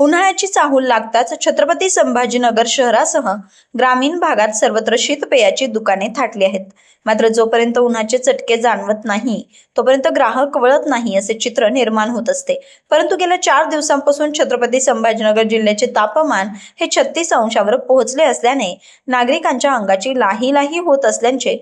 उन्हाळ्याची चाहूल लागताच छत्रपती संभाजीनगर शहरासह ग्रामीण भागात सर्वत्र शीतपेयाची दुकाने थाटली आहेत. मात्र जोपर्यंत उन्हाचे चटके जाणवत नाही तोपर्यंत ग्राहक वळत नाही असे चित्र निर्माण होत असते. परंतु गेल्या चार दिवसांपासून छत्रपती संभाजीनगर जिल्ह्याचे तापमान हे छत्तीस अंशावर पोहोचले असल्याने नागरिकांच्या अंगाची लाही लाही होत असल्याचे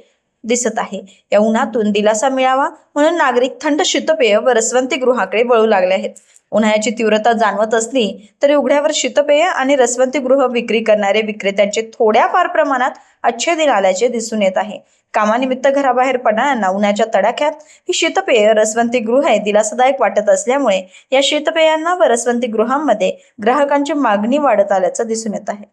दिसत आहे. या उन्हातून दिलासा मिळावा म्हणून नागरिक थंड शीतपेय व रसवंतीगृहाकडे वळू लागले आहेत. उन्हाळ्याची तीव्रता जाणवत असली तरी उघड्यावर शीतपेय आणि रसवंतीगृह विक्री करणारे विक्रेत्यांचे थोड्याफार प्रमाणात अच्छे दिन आल्याचे दिसून येत आहे. कामानिमित्त घराबाहेर पडणाऱ्यांना उन्हाच्या तडाख्यात ही शीतपेय रसवंती रसवंतीगृहे दिलासादायक वाटत असल्यामुळे या शीतपेयांना व रसवंती गृहांमध्ये ग्राहकांची मागणी वाढत आल्याचं दिसून येत आहे.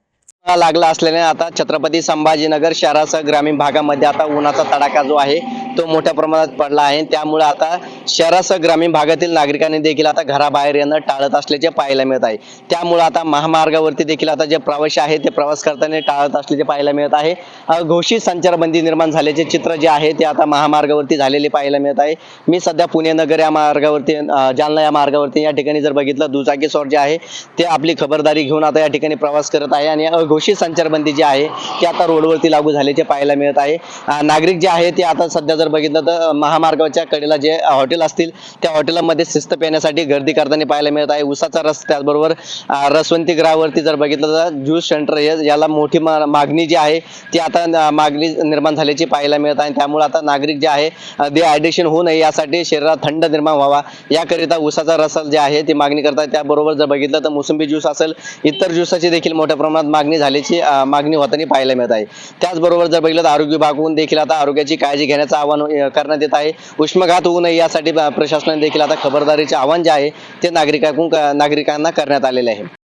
लागला असल्याने आता छत्रपती संभाजीनगर शहरासह ग्रामीण भागामध्ये आता उन्हाचा तडाखा जो आहे तो मोठ्या प्रमाणात पडला आहे. त्यामुळे आता शहरासह ग्रामीण भागातील नागरिकांनी देखील आता घराबाहेर येणं टाळत असल्याचे पाहायला मिळत आहे. त्यामुळे आता महामार्गावरती देखील आता जे प्रवासी आहे ते प्रवास करताना टाळत असल्याचे पाहायला मिळत आहे. घोषित संचारबंदी निर्माण झाल्याचे चित्र जे आहे ते आता महामार्गावरती झालेले पाहायला मिळत आहे. मी सध्या पुणे नगर या मार्गावरती जालना या मार्गावरती या ठिकाणी जर बघितलं दुचाकी स्वार जे आहे ते आपली खबरदारी घेऊन आता या ठिकाणी प्रवास करत आहे. आणि अघोषित संचारबंदी जी आहे ती आता रोडवरती लागू झाल्याचे पाहायला मिळत आहे. नागरिक जे आहे ते आता सध्या जर बघितलं तर महामार्गाच्या कडेला जे हॉटेल असतील त्या हॉटेलामध्ये शिस्त पिण्यासाठी गर्दी करताना पाहायला मिळत आहे. उसाचा रस त्याचबरोबर रसवंती ग्रहावरती जर बघितलं तर ज्यूस सेंटर हे याला मोठी मागणी जी आहे ती आता मागणी निर्माण झाल्याची पाहायला मिळत आहे. त्यामुळे आता नागरिक जे आहे डिहायड्रेशन होऊ नये यासाठी शरीरात थंड निर्माण व्हावा. याकरिता उसाचा रस जे आहे ती मागणी करतात. त्याबरोबर जर बघितलं तर मोसंबी ज्यूस असेल इतर ज्यूसाची देखील मोठ्या प्रमाणात मागणी झाल्याची मागणी होताना पाहायला मिळत आहे. त्याचबरोबर जर बघितलं तर आरोग्य विभागून देखील आता आरोग्याची काळजी घेण्याचा आवाहन करण्यात येत आहे. उष्माघात होऊ नये यासाठी प्रशासनाने देखील आता खबरदारीचे आवाहन जे आहे ते नागरिकांकडून नागरिकांना करण्यात आलेले आहे.